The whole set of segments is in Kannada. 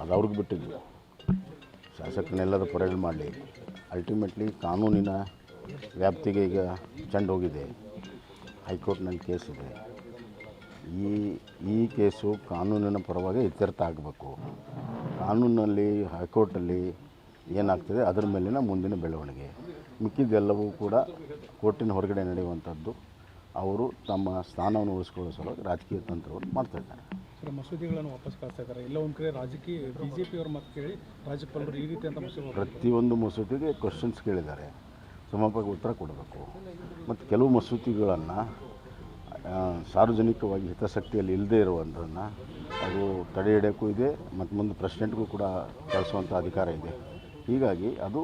ಅದು ಅವ್ರಿಗೆ ಬಿಟ್ಟಿದ್ದು ಶಾಸಕರನ್ನೆಲ್ಲದ ಪರೇಡ್ ಮಾಡಲಿ. ಅಲ್ಟಿಮೇಟ್ಲಿ ಕಾನೂನಿನ ವ್ಯಾಪ್ತಿಗೆ ಈಗ ಚೆಂಡು ಹೋಗಿದೆ. ಹೈಕೋರ್ಟ್ನಲ್ಲಿ ಕೇಸ್ ಇದೆ. ಈ ಈ ಕೇಸು ಕಾನೂನಿನ ಪರವಾಗಿ ಇತ್ಯರ್ಥ ಆಗಬೇಕು. ಕಾನೂನಲ್ಲಿ, ಹೈಕೋರ್ಟಲ್ಲಿ ಏನಾಗ್ತದೆ ಅದರ ಮೇಲಿನ ಮುಂದಿನ ಬೆಳವಣಿಗೆ. ಮಿಕ್ಕಿದ್ದೆಲ್ಲವೂ ಕೂಡ ಕೋರ್ಟಿನ ಹೊರಗಡೆ ನಡೆಯುವಂಥದ್ದು. ಅವರು ತಮ್ಮ ಸ್ಥಾನವನ್ನು ಉಳಿಸ್ಕೊಳ್ಳೋ ಸಲುವಾಗಿ ರಾಜಕೀಯ ತಂತ್ರವನ್ನು ಮಾಡ್ತಾ ಇದ್ದಾರೆ. ಸರ್ ಮಸೂದೆಗಳನ್ನು ವಾಪಸ್ ಕಳಿಸ್ತಾ ಇದ್ದಾರೆ. ಇಲ್ಲ ಒಂದು ಕಡೆ ರಾಜಕೀಯ ಬಿ ಜೆ ಪಿಯವ್ರ ಮಾತು ಕೇಳಿ ರಾಜ್ಯಪಾಲರು ಈ ರೀತಿ ಅಂತ ಮಸೂದೆ ಪ್ರತಿಯೊಂದು ಮಸೂದೆಗೆ ಕ್ವಶನ್ಸ್ ಕೇಳಿದ್ದಾರೆ. ಸಮರ್ಪಕ ಉತ್ತರ ಕೊಡಬೇಕು. ಮತ್ತು ಕೆಲವು ಮಸೂದೆಗಳನ್ನು ಸಾರ್ವಜನಿಕವಾಗಿ ಹಿತಾಸಕ್ತಿಯಲ್ಲಿ ಇಲ್ಲದೇ ಇರುವಂಥದ್ದನ್ನು ಅದು ತಡೆ ಹಿಡಿಯೋಕ್ಕೂ ಇದೆ ಮತ್ತು ಮುಂದೆ ಪ್ರೆಸಿಡೆಂಟ್ಗೂ ಕೂಡ ಕಳಿಸುವಂಥ ಅಧಿಕಾರ ಇದೆ. ಹೀಗಾಗಿ ಅದು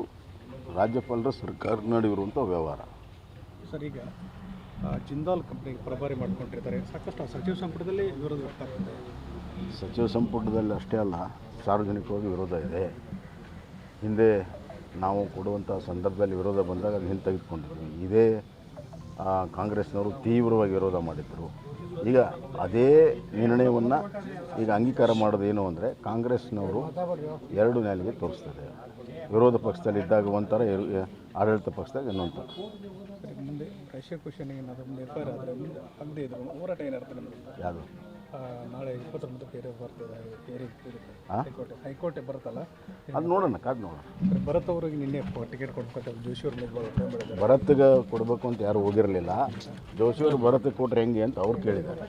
ರಾಜ್ಯಪಾಲರ ಸರ್ಕಾರ ನಡೆಯುವಂಥ ವ್ಯವಹಾರ. ಸರ್ ಈಗ ಜಿಂದಾಲ್ ಕಂಪ್ನಿಗೆ ಪ್ರಭಾರಿ ಮಾಡ್ಕೊಂಡಿರ್ತಾರೆ ಸಾಕಷ್ಟು ಸಚಿವ ಸಂಪುಟದಲ್ಲಿ ವಿರೋಧ ವ್ಯಕ್ತವಾಗ್ತದೆ. ಸಚಿವ ಸಂಪುಟದಲ್ಲಿ ಅಷ್ಟೇ ಅಲ್ಲ ಸಾರ್ವಜನಿಕವಾಗಿ ವಿರೋಧ ಇದೆ. ಹಿಂದೆ ನಾವು ಕೊಡುವಂಥ ಸಂದರ್ಭದಲ್ಲಿ ವಿರೋಧ ಬಂದಾಗ ಅದು ಹಿಂದೆ ತೆಗೆದುಕೊಂಡಿದ್ವಿ ಇದೇ ಕಾಂಗ್ರೆಸ್ನವರು ತೀವ್ರವಾಗಿ ವಿರೋಧ ಮಾಡಿದ್ದರು ಈಗ ಅದೇ ನಿರ್ಣಯವನ್ನು ಈಗ ಅಂಗೀಕಾರ ಮಾಡೋದು ಏನು ಅಂದರೆ ಕಾಂಗ್ರೆಸ್ನವರು ಎರಡು ನೆಲೆಗೆ ತೋರಿಸ್ತದೆ ವಿರೋಧ ಪಕ್ಷದಲ್ಲಿ ಇದ್ದಾಗ ಒಂಥರ ಆಡಳಿತ ಪಕ್ಷದಾಗ ಇನ್ನೊಂದು ಯಾವುದು? ನಾಳೆ ಇಪ್ಪತ್ತೊಂಬತ್ತು ಏರಿಯಾ ಬರ್ತದೆ ಹೈಕೋರ್ಟ್ ಹೈಕೋರ್ಟ್ ಬರುತ್ತಲ್ಲ? ಅದು ನೋಡೋಣ ಕಾದು ನೋಡೋಣ. ಭರತವ್ರಿಗೆ ನಿನ್ನೆ ಟಿಕೆಟ್ ಕೊಡ್ಕೊಟ್ಟೆ ಜೋಶಿಯವ್ರ ಮೇಲೆ ಭರತ್ಗೆ ಕೊಡಬೇಕು ಅಂತ ಯಾರು ಹೋಗಿರಲಿಲ್ಲ. ಜೋಶಿಯವ್ರು ಭರತ್ಗೆ ಕೊಟ್ರೆ ಹೆಂಗೆ ಅಂತ ಅವ್ರು ಕೇಳಿದ್ದಾರೆ.